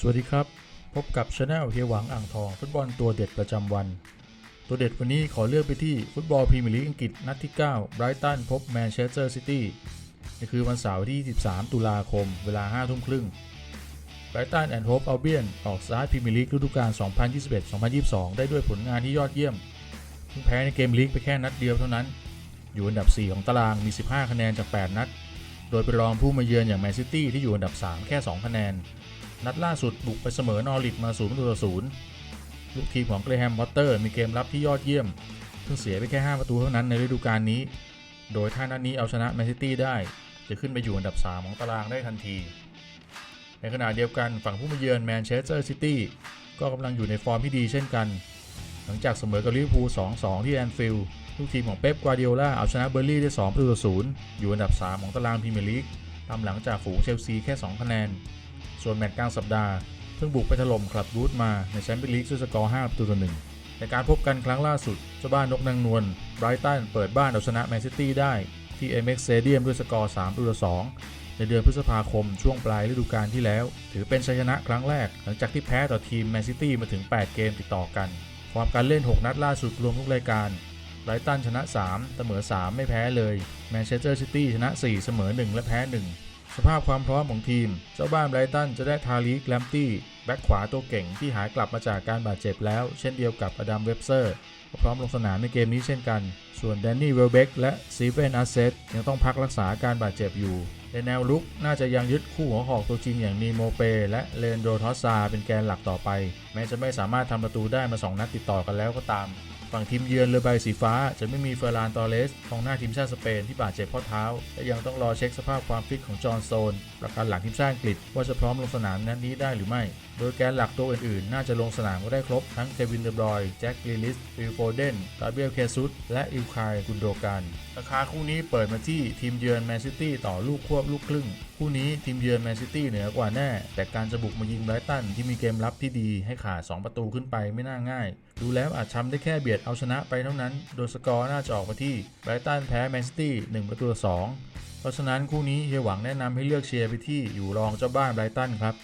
สวัสดีครับ พบกับช anel เฮียหวังอ่างทอง ฟุตบอลตัวเด็ดประจำวัน ตัวเด็ดวันนี้ขอเลือกไปที่ฟุตบอลพรีเมียร์ลีกอังกฤษนัดที่ 9 ไบรตันพบแมนเชสเตอร์ซิตี้นี่คือวันเสาร์ที่23ตุลาคม เวลา 5 ทุ่มครึ่งไบรตันแอนด์โฮปอัลเบียนออกสตาร์พรีเมียร์ลีกฤดูกาล 2021-2022 ได้ด้วยผลงานที่ยอดเยี่ยมเพิ่งแพ้ในเกมลีกไปแค่นัดเดียวเท่านั้น อยู่อันดับ 4 ของตารางมี 15 คะแนนจาก 8 นัด โดยไปรองผู้มาเยือนอย่างแมนซิตี้ที่อยู่อันดับ 3 แค่ 2 คะแนน นัดล่าสุดบุกไปเสมอนอริทมา0ประตูต่อ0ลูกทีมของเกรแฮมวอเตอร์มีเกมรับที่ยอดเยี่ยม เพิ่งเสียไปแค่ 5 ประตูเท่านั้นในฤดูกาลนี้ โดยถ้านัดนี้เอาชนะแมนซิตี้ได้ จะขึ้นไปอยู่อันดับ 3 ของตารางได้ทันที ในขณะเดียวกันฝั่งผู้มาเยือนแมนเชสเตอร์ซิตี้ก็กำลังอยู่ในฟอร์มที่ดีเช่นกัน หลังจากเสมอกับลิเวอร์พูล 2-2 ที่แอนฟิลด์ลูกทีมของเป๊ป กวาร์ดิโอลาเอาชนะเบอร์ลี่ได้2ประตูต่อ0อยู่อันดับ 3 ของตารางพรีเมียร์ลีกตามหลังจากฝูงเชลซีแค่ 2 คะแนน ส่วนแมตช์กลางสัปดาห์ เพิ่งบุกไปถล่มคลับรูทมาในแชมเปี้ยนลีกด้วยสกอร์5ประตูต่อ1ในการพบกันครั้งล่าสุดเจ้าบ้านนกนางนวลไบรตันเปิดบ้านเอาชนะแมนซิตี้ได้ที่ MX Stadium ด้วยสกอร์3ประตูต่อ2ในเดือนพฤษภาคมช่วงปลายฤดูกาลที่แล้ว ถือเป็นชัยชนะครั้งแรก หลังจากที่แพ้ต่อทีมแมนซิตี้มาถึง 8 เกมติดต่อกันฟอร์มการเล่น 6 นัดล่าสุดรวมทุกรายการไบรตันชนะ 3 เสมอ 3 ไม่แพ้เลยแมนเชสเตอร์ซิตี้ชนะ 4 เสมอ 1 และแพ้ 1 สภาพความพร้อมของทีม เจ้าบ้านไบรตันจะได้ทาริกแลมตี้แบ็คขวาตัวเก่งที่หายกลับมาจากการบาดเจ็บแล้ว เช่นเดียวกับอดัมเว็บเซอร์ก็พร้อมลงสนามในเกมนี้เช่นกัน ส่วนแดนนี่เวลเบกและซีเฟนอาเซตยังต้องพักรักษาการบาดเจ็บอยู่ ในแนวลุกน่าจะยังยึดคู่หัวหอกตัวจริงอย่างนีโมเป และเลนโดทอสซาเป็นแกนหลักต่อไป แม้จะไม่สามารถทำประตูได้มา 2 นัดติดต่อกันแล้วก็ตาม ฝั่งทีมเยือนเรือใบสีฟ้าจะไม่มีเฟอร์รานตอเรสกองหน้าทีมชาติสเปนที่บาดเจ็บข้อเท้า และยังต้องรอเช็คสภาพความฟิตของจอห์นโซน ประกันหลังทีมชาติอังกฤษว่าจะพร้อมลงสนามนัดนี้ได้หรือไม่ โดยแกนหลักตัวอื่นๆ น่าจะลงสนามก็ได้ครบทั้งเควินเดบรอยแจ็คลิลิสฟิลโฟเดนกาเบียลเคซุสและอิลคายกุนโดกันราคาคู่นี้เปิดมาที่ทีมเยือนแมนซิตี้ต่อลูกควบลูกครึ่ง คู่นี้ทีมเยือนแมนซิตี้เหนือกว่าแน่ แต่การจะบุกมายิงไบรตันที่มีเกมรับที่ดีให้ขาด 2 ประตูขึ้นไปไม่น่าง่าย ดูแล้วอาจช้ำได้แค่เบียดเอาชนะไปเท่านั้น โดยสกอร์น่าจะออกมาที่ไบรตันแพ้แมนซิตี้1ประตูต่อ2เพราะฉะนั้นคู่นี้เฮียหวังแนะนำให้เลือกเชียร์ไปที่อยู่รองเจ้าบ้านไบรตันครับ